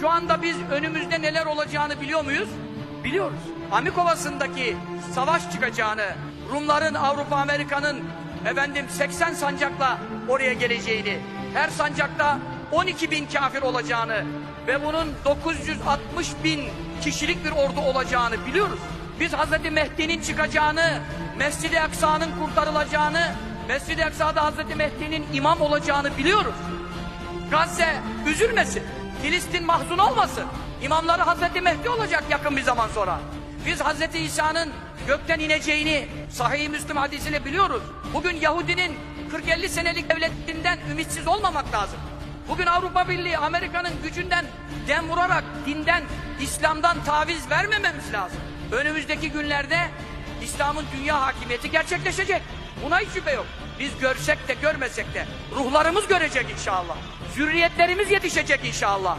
Şu anda biz önümüzde neler olacağını biliyor muyuz? Biliyoruz. Amikovası'ndaki savaş çıkacağını, Rumların, Avrupa, Amerika'nın efendim 80 sancakla oraya geleceğini, her sancakta 12 bin kafir olacağını ve bunun 960 bin kişilik bir ordu olacağını biliyoruz. Biz Hazreti Mehdi'nin çıkacağını, Mescid-i Aksa'nın kurtarılacağını, Mescid-i Aksa'da Hazreti Mehdi'nin imam olacağını biliyoruz. Gazze üzülmesin. Filistin mahzun olmasın. İmamları Hazreti Mehdi olacak yakın bir zaman sonra. Biz Hazreti İsa'nın gökten ineceğini sahih Müslüm hadisiyle biliyoruz. Bugün Yahudinin 40-50 senelik devletinden ümitsiz olmamak lazım. Bugün Avrupa Birliği Amerika'nın gücünden dem vurarak dinden, İslam'dan taviz vermememiz lazım. Önümüzdeki günlerde İslam'ın dünya hakimiyeti gerçekleşecek. Buna hiç şüphe yok. Biz görsek de görmesek de ruhlarımız görecek inşallah. Zürriyetlerimiz yetişecek inşallah.